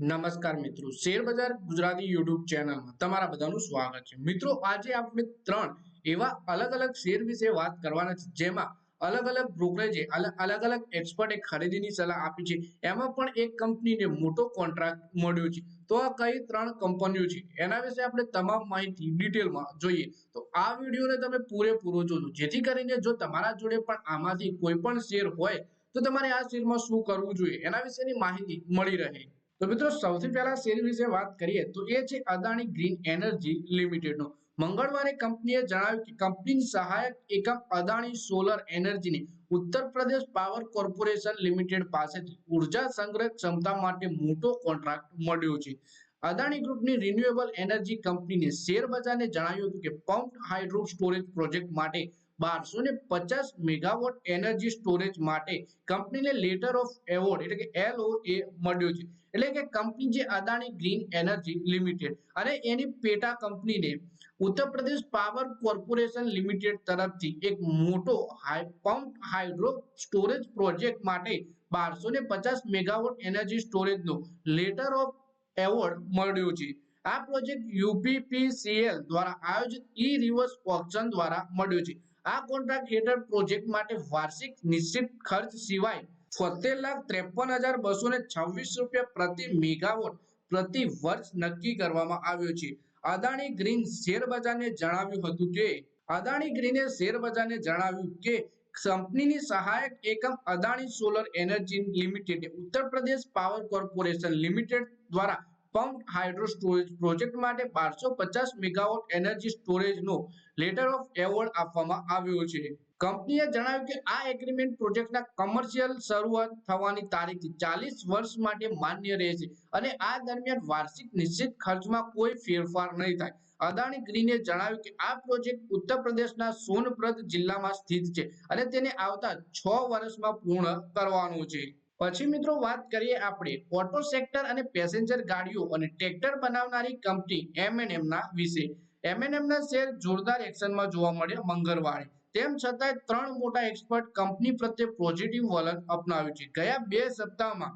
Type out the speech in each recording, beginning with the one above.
નમસ્કાર મિત્રો. શેર બજાર ગુજરાતી યુટ્યુબ ચેનલમાં તમારા બધાનું સ્વાગત છે. મિત્રો, આજે આપણે ત્રણ એવા અલગ અલગ શેર વિશે વાત કરવાના છે, જેમાં અલગ અલગ બ્રોકરેજે અલગ અલગ એક્સપર્ટે ખરીદીની સલાહ આપી છે. એમાં પણ એક કંપનીને મોટો કોન્ટ્રાક્ટ મળ્યો છે. તો આ કઈ ત્રણ કંપનીઓ છે? એના વિશે આપણે તમામ માહિતી ડિટેલમાં જોઈએ. તો આ વિડીયોને તમે પૂરેપૂરો જોજો. જેથી કરીને જો તમારા જોડે પણ આમાંથી કોઈ પણ શેર હોય, તો તમારે આ શેરમાં શું કરવું જોઈએ? એના વિશેની માહિતી મળી રહે. તો મિત્રો સૌથી પહેલા શેર વિશે વાત કરીએ તો એ છે અદાણી ગ્રીન એનર્જી લિમિટેડનો. મંગળવારે કંપનીએ જણાવ્યું કે કંપનીની સહાયક એકમ અદાણી સોલર એનર્જીની ઉત્તર પ્રદેશ પાવર કોર્પોરેશન લિમિટેડ પાસેથી ઊર્જા સંગ્રહ ક્ષમતા માટે મોટો કોન્ટ્રાક્ટ મળ્યો છે. અદાણી ગ્રુપની રિન્યુએબલ એનર્જી કંપનીને શેર બજારને જણાવ્યું હતું કે પમ્પ હાઇડ્રો સ્ટોરેજ પ્રોજેક્ટ માટે બારસો ને પચાસ મેગાવોટ એનર્જી સ્ટોરેજ માટે કંપનીને લેટર ઓફ એવોર્ડ એટલે કે એલઓએ મળ્યો છે. એટલે કે કંપની જે અદાણી ગ્રીન એનર્જી લિમિટેડ અને એની પેટા કંપનીને ઉત્તર પ્રદેશ પાવર કોર્પોરેશન લિમિટેડ તરફથી એક મોટો high pump hydro storage project માટે બારસો ને પચાસ મેગાવોટ એનર્જી સ્ટોરેજનો લેટર ઓફ એવોર્ડ મળ્યો છે. આ પ્રોજેક્ટ યુપીપીસીએલ દ્વારા આયોજિત ઈ રિવર્સ ઓપ્શન દ્વારા મળ્યો છે. આ કોન્ટ્રાક્ટ હેઠળ પ્રોજેક્ટ માટે વાર્ષિક નિશ્ચિત ખર્ચ સિવાય છોતેર લાખ ત્રેપન હજાર બસો ને છવ્વીસ રૂપિયા પ્રતિ મેગાવોટ પ્રતિ વર્ષ નક્કી કરવામાં આવ્યો છે. અદાણી ગ્રીન શેર બજારને જણાવ્યું હતું કે, અદાણી ગ્રીને શેર બજારને જણાવ્યું કે, કંપનીની સહાયક એકમ Adani solar energy limited Uttar Pradesh power corporation limited દ્વારા પમ્પ હાઇડ્રો સ્ટોરેજ પ્રોજેક્ટ માટે બારસો પચાસ મેગાવોટ એનર્જી સ્ટોરેજનો લેટર ઓફ એવોર્ડ આપવામાં આવ્યો છે. કંપનીએ જણાવ્યું કે આ એગ્રીમેન્ટ પ્રોજેક્ટના કમર્શિયલ શરૂઆત થવાની તારીખ ચાલીસ વર્ષ માટે માન્ય રહેશે અને આ દરમિયાન વાર્ષિક નિશ્ચિત ખર્ચમાં કોઈ ફેરફાર નહીં થાય. અદાણી ગ્રીને જણાવ્યું કે આ પ્રોજેક્ટ ઉત્તર પ્રદેશના સોનપ્રદ જિલ્લામાં સ્થિત છે અને તેને આવતા છ વર્ષમાં પૂર્ણ કરવાનું છે. પછી મિત્રો વાત કરીએ આપણે ઓટો સેક્ટર અને પેસેન્જર ગાડીઓ અને ટ્રેક્ટર બનાવનારી કંપની એમએનએમ ના વિશે. એમએનએમ ના શેર જોરદાર એક્શનમાં જોવા મળ્યા મંગળવારે. તેમ છતાંય ત્રણ મોટા એક્સપર્ટ કંપની પ્રત્યે પોઝિટિવ વલણ અપનાવ્યું છે. ગયા બે સપ્તાહમાં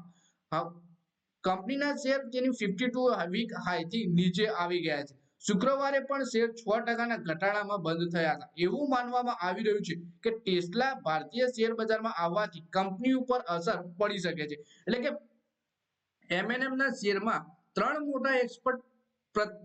કંપનીના શેર તેની ફિફ્ટી ટુ વીક હાઈથી નીચે આવી ગયા છે. શુક્રવારે પણ શેર છ ટકાના ઘટાડામાં બંધ થયા હતા. એવું માનવામાં આવી રહ્યું છે કે ટેસ્લા ભારતીય શેર બજારમાં આવવાથી કંપની ઉપર અસર પડી શકે છે. એટલે કે એમએનએમ ના શેરમાં ત્રણ મોટા એક્સપર્ટ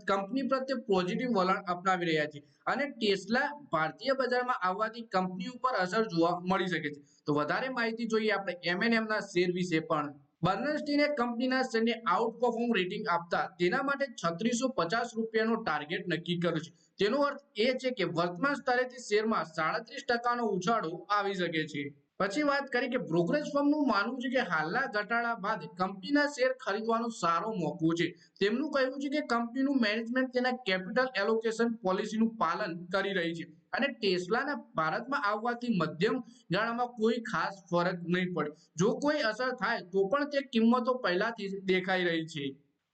કંપની પ્રત્યે પોઝિટિવ વલણ અપનાવી રહ્યા છે અને ટેસ્લા ભારતીય બજારમાં આવવાથી કંપની ઉપર અસર જોવા મળી શકે છે. તો વધારે માહિતી જોઈએ આપણે એમએનએમ ના શેર વિશે પણ. બર્નસ્ટીને કંપનીના શેરને આઉટ પરફોર્મ રેટિંગ આપતા તેના માટે છત્રીસો પચાસ રૂપિયાનો ટાર્ગેટ નક્કી કર્યો છે. તેનો અર્થ એ છે કે વર્તમાન સ્તરેથી શેરમાં સાડત્રીસ ટકાનો ઉછાળો આવી શકે છે. પછી વાત કરી કે બ્રોકરેજ ફર્મનું માનવું છે કે હાલના ઘટાડા બાદ કંપનીના શેર ખરીદવાનો સારો મોકો છે. તેમનું કહેવું છે કે કંપનીનું મેનેજમેન્ટ તેના કેપિટલ એલોકેશન પોલિસીનું પાલન કરી રહી છે. અને ટેસ્લાના ભારતમાં આવવાથી મધ્યમ ગાળામાં કોઈ ખાસ ફરક નહીં પડે. જો કોઈ અસર થાય, તો પણ તે કિંમતો પહેલાથી દેખાઈ રહી છે.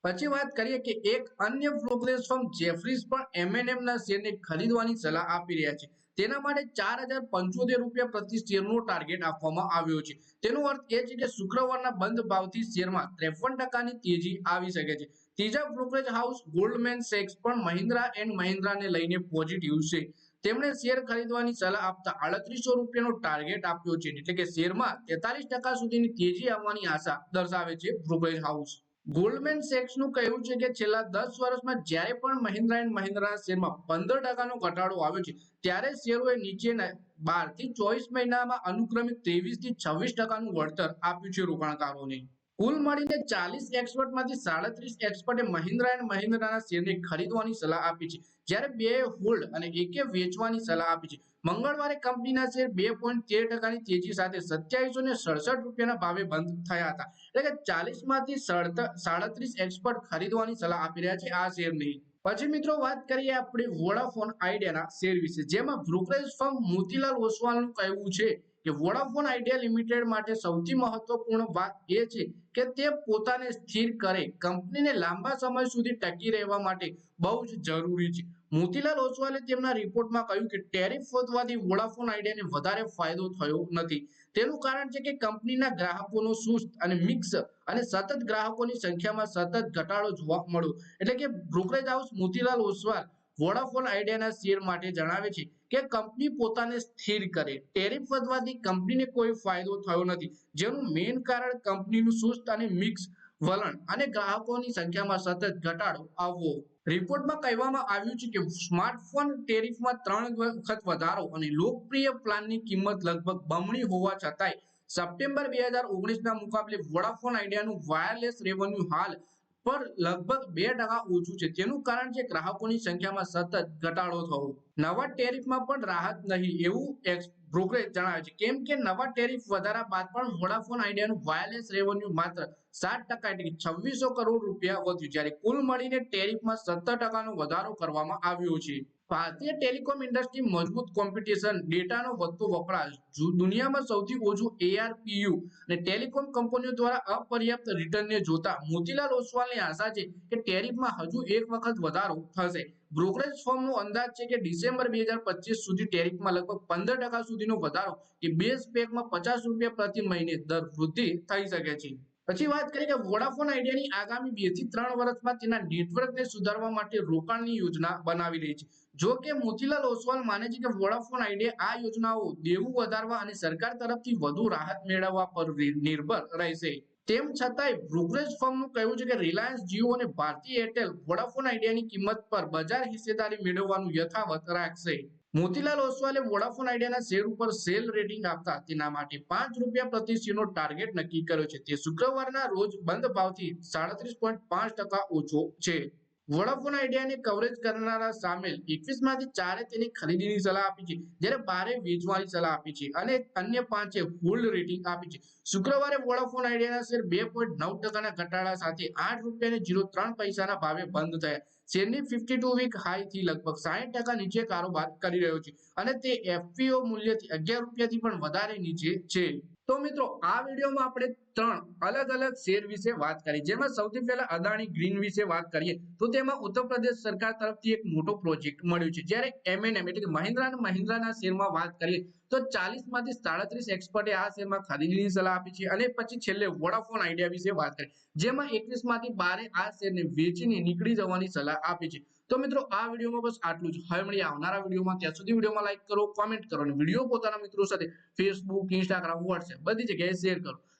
પછી વાત કરીએ કે એક અન્ય બ્રોકરેજ ફર્મ જેફરીઝ પણ એમએનએમ ના શેરને ખરીદવાની સલાહ આપી રહ્યા છે. તેના માટે ચાર હજાર પંચોતેર રૂપિયા પ્રતિ શેરનો ટાર્ગેટ આપવામાં આવ્યો છે. તેનો અર્થ એ છે કે શુક્રવારના બંધ ભાવથી શેરમાં ત્રેપન ટકાની તેજી આવી શકે છે. ત્રીજા બ્રોકરેજ હાઉસ ગોલ્ડમેન સેક્સ પણ મહિન્દ્રા એન્ડ મહિન્દ્રાને લઈને પોઝિટિવ છે. તેમણે શેર ખરીદવાની સલાહ આપતા આડત્રીસો રૂપિયાનો ટાર્ગેટ આપ્યો છે. એટલે કે શેરમાં તેતાલીસ સુધીની તેજી આવવાની આશા દર્શાવે છે બ્રોકરેજ હાઉસ ગોલ્ડમેન સેક્સનું કહેવું છે કે છેલ્લા દસ વર્ષમાં જ્યારે પણ મહિન્દ્રા એન્ડ મહિન્દ્રાના શેરમાં પંદર ટકાનો ઘટાડો આવ્યો છે, ત્યારે શેરોએ નીચેના બારથી ચોવીસ મહિનામાં અનુક્રમે ત્રેવીસથી છવ્વીસ ટકાનું વળતર આપ્યું છે રોકાણકારોને. કુલ મળીને ચાલીસ એક્સપર્ટમાંથી સાડત્રીસ એક્સપર્ટે મહિન્દ્રા એન્ડ મહિન્દ્રાના શેરને ખરીદવાની સલાહ આપી છે. જ્યારે બે હોલ્ડ અને એકે વેચવાની સલાહ આપી છે. મંગળવારે કંપનીના શેર બે પોઈન્ટ તેર ટકાની તેજી સાથે સત્યાવીસો ને સડસઠ રૂપિયાના ભાવે બંધ થયા હતા. એટલે કે ચાલીસમાંથી સાડત્રીસ એક્સપર્ટ ખરીદવાની સલાહ આપી રહ્યા છે આ શેરની. પછી મિત્રો વાત કરીએ આપણે વોડાફોન આઈડિયાના શેર વિશે. જેમાં બ્રોકરેજ ફર્મ મોતીલાલ ઓસવાલનું કહેવું છે કે વોડાફોન આઈડિયા લિમિટેડ માટે સૌથી મહત્વપૂર્ણ વાત એ છે કે તે પોતાને સ્થિર કરે. કંપનીને લાંબા સમય સુધી ટકી રહેવા માટે બહુ જ જરૂરી છે. મોતીલાલ ઓસવાલે તેમના રિપોર્ટમાં કહ્યું કે ટેરિફ વધવાથી વોડાફોન આઈડિયાને વધારે ફાયદો થયો નથી. તેનું કારણ છે કે કંપનીના ગ્રાહકોનો સુસ્ત અને મિક્સ અને સતત ગ્રાહકોની સંખ્યામાં સતત ઘટાડો જોવા મળ્યો. એટલે કે brokerage house Motilal Oswal Vodafone આઈડિયાના share માટે જણાવે છે કે કંપની પોતાને સ્થિર કરે. ટેરિફ વધવાથી કંપનીને કોઈ ફાયદો થયો નથી. જેનું મેઇન કારણ કંપનીનું સુસ્ત અને મિક્સ વલણ અને ગ્રાહકોની સંખ્યામાં સતત ઘટાડો આવવો. રિપોર્ટમાં કહેવામાં આવ્યું છે કે સ્માર્ટફોન ટેરિફમાં ત્રણ વખત વધારો અને લોકપ્રિય પ્લાનની કિંમત લગભગ બમણી હોવા છતાંય, સપ્ટેમ્બર બે હજાર ઓગણીસના મુકાબલે વોડાફોન આઈડિયાનું વાયરલેસ રેવન્યુ હાલ પર લગભગ બે ટકા ઓછું છે. તેનું કારણ છે ગ્રાહકોની સંખ્યામાં સતત ઘટાડો થવો. નવા ટેરિફમાં પણ રાહત નહીં એવું બ્રોકરેજ જણાવે છે. કેમ કે નવા ટેરિફ વધારા બાદ પણ વોડાફોન આઈડિયાનું વાયરલેસ રેવન્યુ માત્ર સાત ટકા એટલે કે છવ્વીસો કરોડ રૂપિયા વધ્યું. જ્યારે કુલ મળીને ટેરિફમાં સત્તર ટકાનો વધારો કરવામાં આવ્યો છે. ભારતીય ટેલિકોમ ઇન્ડસ્ટ્રી મજબૂત કોમ્પિટિશન ડેટાનો વધતો વપરાશ દુનિયામાં સૌથી ઓછું એઆરપીયુ અને ટેલિકોમ કંપનીઓ દ્વારા અપર્યાપ્ત રિટર્નને જોતા મોતીલાલ ઓસવાલની આશા છે કે ટેરિફમાં હજુ એક વખત વધારો થશે. બ્રોકરેજ ફોર્મનો અંદાજ છે કે ડિસેમ્બર બે હજાર પચીસ સુધી ટેરિફમાં લગભગ પંદર ટકા સુધીનો વધારો કે બેઝ પેકમાં પચાસ રૂપિયા પ્રતિ મહિને દર વૃદ્ધિ થઈ શકે છે. પછી વાત કરીએ કે વોડાફોન આઈડિયાની આગામી બેથી ત્રણ વર્ષમાં તેના નેટવર્કને સુધારવા માટે રોકાણની યોજના બનાવી રહી છે. જો કે મોતીલાલ ઓસવાલ માને છે કે વોડાફોન આઈડિયા આ યોજનાઓ દેવું વધારવા અને સરકાર તરફથી વધુ રાહત મેળવવા પર નિર્ભર રહેશે. તેમ છતાંય બ્રોકરેજ ફર્મનું કહેવું છે કે રિલાયન્સ જીઓ અને ભારતીય એરટેલ વોડાફોન આઈડિયાની કિંમત પર બજાર હિસ્સેદારી મેળવવાનું યથાવત રાખશે. મોતીલાલ ઓસવાલે વોડાફોન આઈડિયાના શેર ઉપર સેલ રેટિંગ આપતા તેના માટે પાંચ રૂપિયા પ્રતિ શેરનો ટાર્ગેટ નક્કી કર્યો છે. તે શુક્રવારના રોજ બંધ ભાવથી સાડત્રીસ પોઈન્ટ પાંચ ટકા ઓછો છે. વોડાફોન આઈડિયાને કવરેજ કરનારા સામેલ એકવીસમાંથી ચારે તેની ખરીદીની સલાહ આપી છે. જ્યારે બારે વેચવાની સલાહ આપી છે અને અન્ય પાંચે હોલ્ડ રેટિંગ આપી છે. શુક્રવારે વોડાફોન આઈડિયાના શેર બે પોઈન્ટ નવ ટકાના ઘટાડા સાથે આઠ રૂપિયા જીરો ત્રણ પૈસાના ભાવે બંધ થયા. શેરની ફિફ્ટી ટુ વીક હાઈ થી લગભગ સાહીઠ ટકા નીચે કારોબાર કરી રહ્યો છે અને તે એફપીઓ મૂલ્યથી અગિયાર રૂપિયાથી પણ વધારે નીચે છે. તો મિત્રો, આ વિડીયોમાં આપણે ત્રણ અલગ અલગ શેર વિશે વાત કરી. જેમાં સૌથી પહેલા અદાણી ગ્રીન વિશે વાત કરીએ, તો તેમાં ઉત્તર પ્રદેશ સરકાર તરફથી એક મોટો પ્રોજેક્ટ મળ્યો છે. જ્યારે એમએનએમ એટલે કે મહિન્દ્રા અને મહિન્દ્રાના શેરમાં વાત કરીએ, તો ચાલીસમાંથી સાડત્રીસ એક્સપર્ટે આ શેરમાં ખરીદીની સલાહ આપી છે. અને પછી છેલ્લે વોડાફોન આઈડિયા વિશે વાત કરી જેમાં એકવીસમાંથી બારે આ શેરને વેચીને નીકળી જવાની સલાહ આપી છે. તો મિત્રો, આ વિડીયોમાં બસ આટલું જ. હવે મળીએ આવનારા વિડીયોમાં. ત્યાં સુધી વિડીયોમાં લાઈક કરો કોમેન્ટ કરો અને વીડિયો પોતાના મિત્રો સાથે ફેસબુક ઇન્સ્ટાગ્રામ વોટ્સએપ બધી જગ્યાએ શેર કરો.